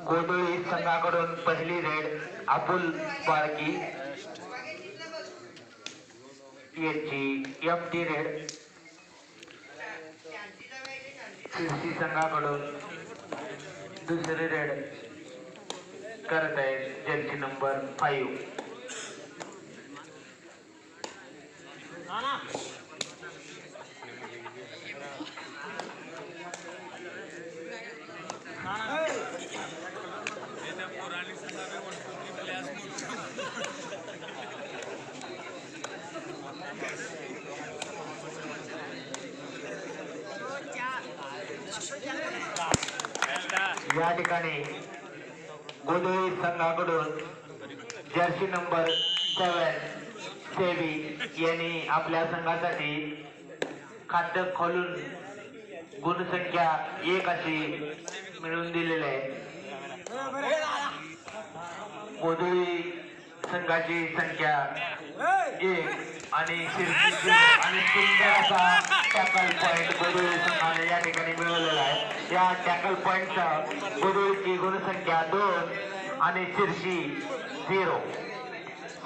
गुळगुळी संघाकडून पहिली रेड अबुल बाळकी यांची एफ टी रेड. शिर्सी संघाकडून दुसरी रेड करत आहेत ज्यांची नंबर फाईव्ह या ठिकाणी गोंधळी संघाकडून जर्सी नंबर सेवन सेवी यांनी आपल्या संघासाठी खाद्य खोलून गुणसंख्या एक अशी मिळवून दिलेली आहे. गोंधळी संघाची संख्या एक. आणि आणि सुंदर असा टॅकल पॉइंट गोदोळी संघाने या ठिकाणी मिळवलेला आहे. या टॅकल पॉइंटचा गोदोळीची गुणसंख्या दोन आणि शिर्षी झिरो.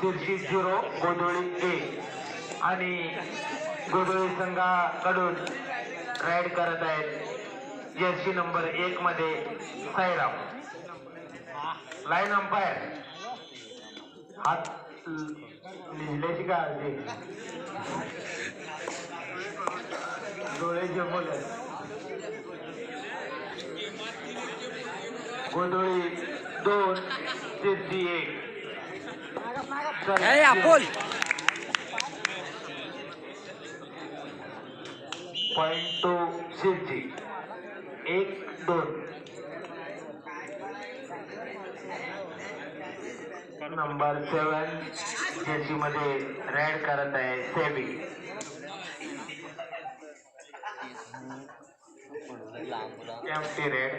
शिर्षी झिरो गोदोळी एक. आणि गोदोळी संघाकडून राईड करत आहेत जर्सी नंबर एक मध्ये साईराम. लाईन अंपायर हात लिहिल्याची का ते डोळे जमवले. गोंधळी दोन सिद्धी एक. पॉइंट टू सिद्धी एक दोन. Number seven. जेसी मध्ये रेड करत आहे सेबी. एम टी रेड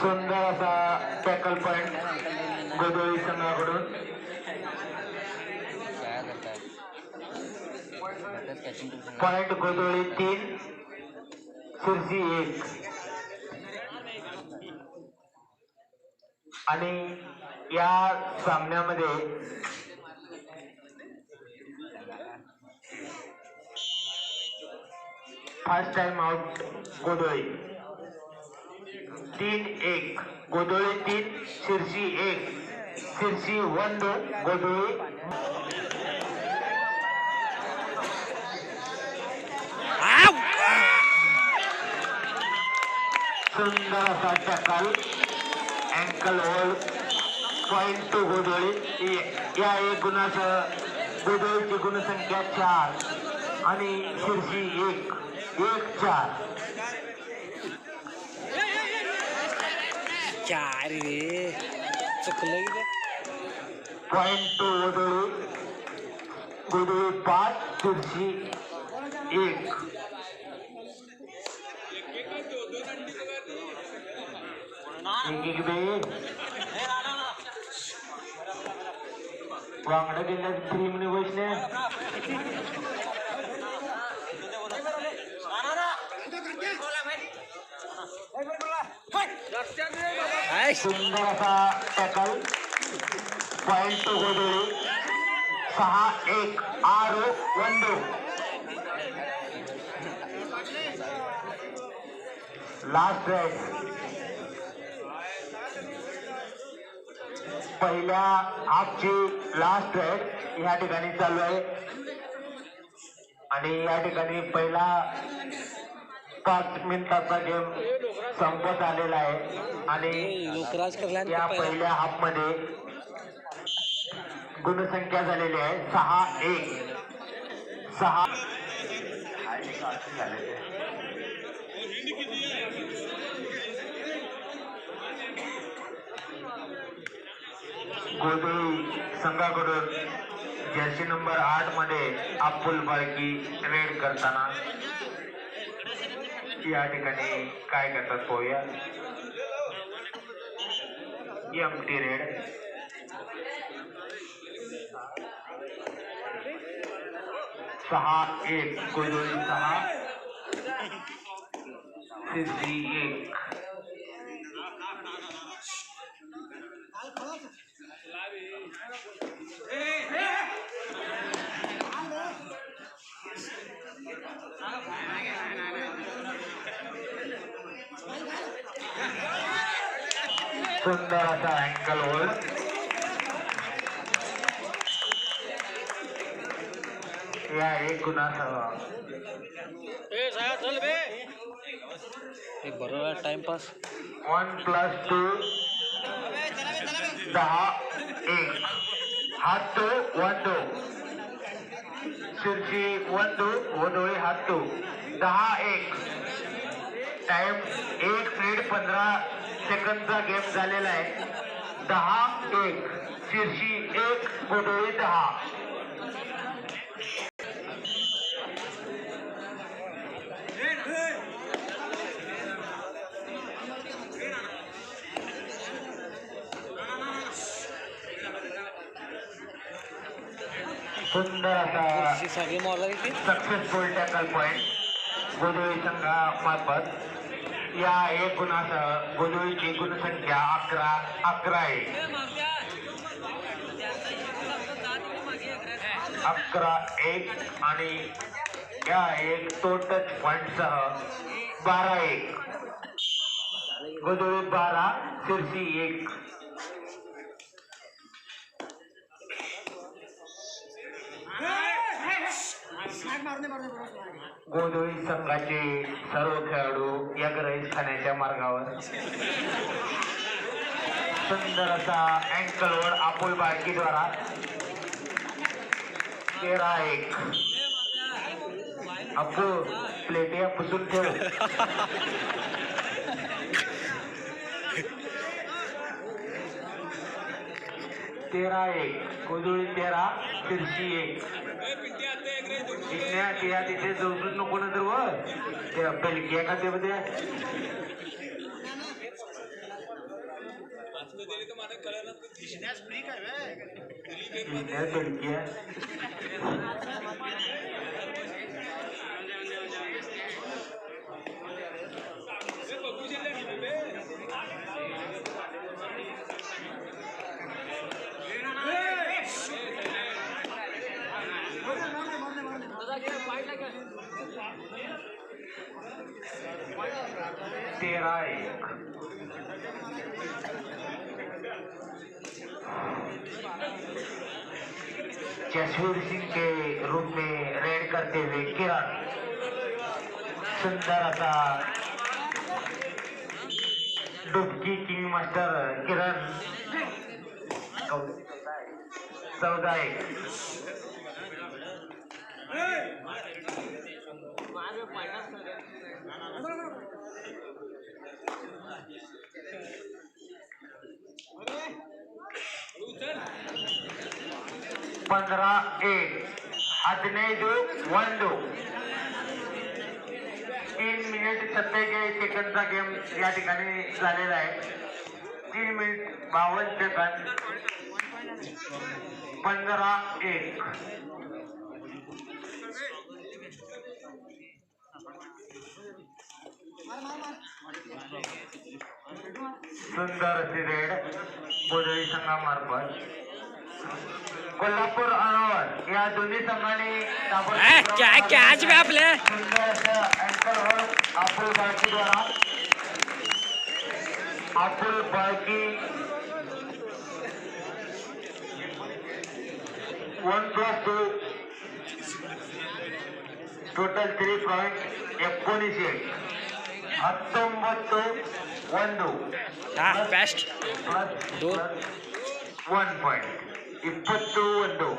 सुंदर असा टॅकल पॉइंट गोदोळी संघाकडून पॉइंट गोदोळी तीन खुर्ची एक. आणि या सामन्यामध्ये फर्स्ट टाइम आउट गोदोळी तीन एक गोदोळी तीन शिर्सी एक शिर्सी वन दोन गोदोळी सुंदर असा tackle ankle hold point two गोदोळी या एक गुणासह गोदोळीची गुणसंख्या चार आणि शिर्सी एक एक चार. चार रे चुकलं की पॉइंट टू गोदोळी गोदोळी पाच शिर्सी एक एक एक बे वांगडा गेल्या थ्री मिनिट बसले काय सुंदर असा टॅकल पॉइंट टू गोदोळी सहा एक आरो ಒಂದು लास्ट ड्राइव पहिल्या हाफची लास्ट ड्राइव या ठिकाणी चालू आहे. आणि या ठिकाणी पहिला पाच मिनिटाचा गेम संपत आलेला आहे. आणि या पहिल्या हाफमध्ये गुणसंख्या झालेली आहे. सहा एक. सहा. गोदळी संघाकडून जर्सी नंबर आठमध्ये अब्बुल बाळकी रेड करताना. या ठिकाणी काय करतात पाहूया एम टी रेड. सहा एक. गोदळी सहा. सिद्धी एक. सुंदर असा अँकल होल्ड या एक एक बरोबर टाइमपास वन प्लस टू दहा एक. हात two one two Shirshi one two वडोळी हात टू दहा एक. टाइम एक मिनिट पंधरा सेकंदचा गेम झालेला आहे. दहा एक. शिरशी एक. वडोळी दहा. सुंदर असा सक्सेसफुल टॅकल पॉइंट गोदळी संघामार्फत. या एक गुणासह गोदळीची गुणसंख्या अकरा अकरा आहे. अकरा एक आणि या एक तो टच पॉइंट सह बारा एक. गोदळी बारा शिरसी एक. गोदळी संघाचे सर्व खेळाडू या ग्रहित खाण्याच्या मार्गावर. सुंदर असा अँकलवर अपोल बाळकीद्वारा तेरा एक. अप्पू प्लेटिया पुसून ठेव. तेरा एक. कोदुळी तेरा तिरशी एक. इथल्या त्या तिथे जाऊन नको ना तर ते त्या पेलकी एखाद्या मध्ये. पेलकी तेरा जसवीर सिंह के रूप में रेड करते हुए किरण। सुंदर असा डुबकी किंग मास्टर किरण चौदा एक पंधरा एक ಹದಿನೈದು ಒಂದು तीन मिनिट सत्तेचाळीस सेकंदचा गेम या ठिकाणी झालेला आहे तीन मिनिट बावन्न सेकंद पंधरा एक सुंदर अशी रेड संघामार्फत कोल्हापूर अनवर या दोन्ही संघाने कॅच बी आपले अब्दुल बाकी द्वारा. Abdul Baki one plus two total three point एकोणीसशे हत्तोंबत्तो ಹಾ ಬೆಸ್ಟ್ ಪ್ಲಸ್ ದೋ. ಒನ್ ಪಾಯಿಂಟ್ ಇಪ್ಪತ್ತು ಒಂದು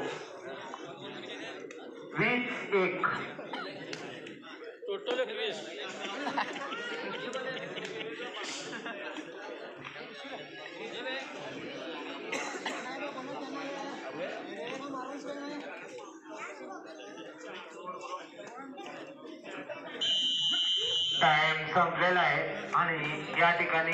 वीस एक टाइम संपलेला आहे. आणि या ठिकाणी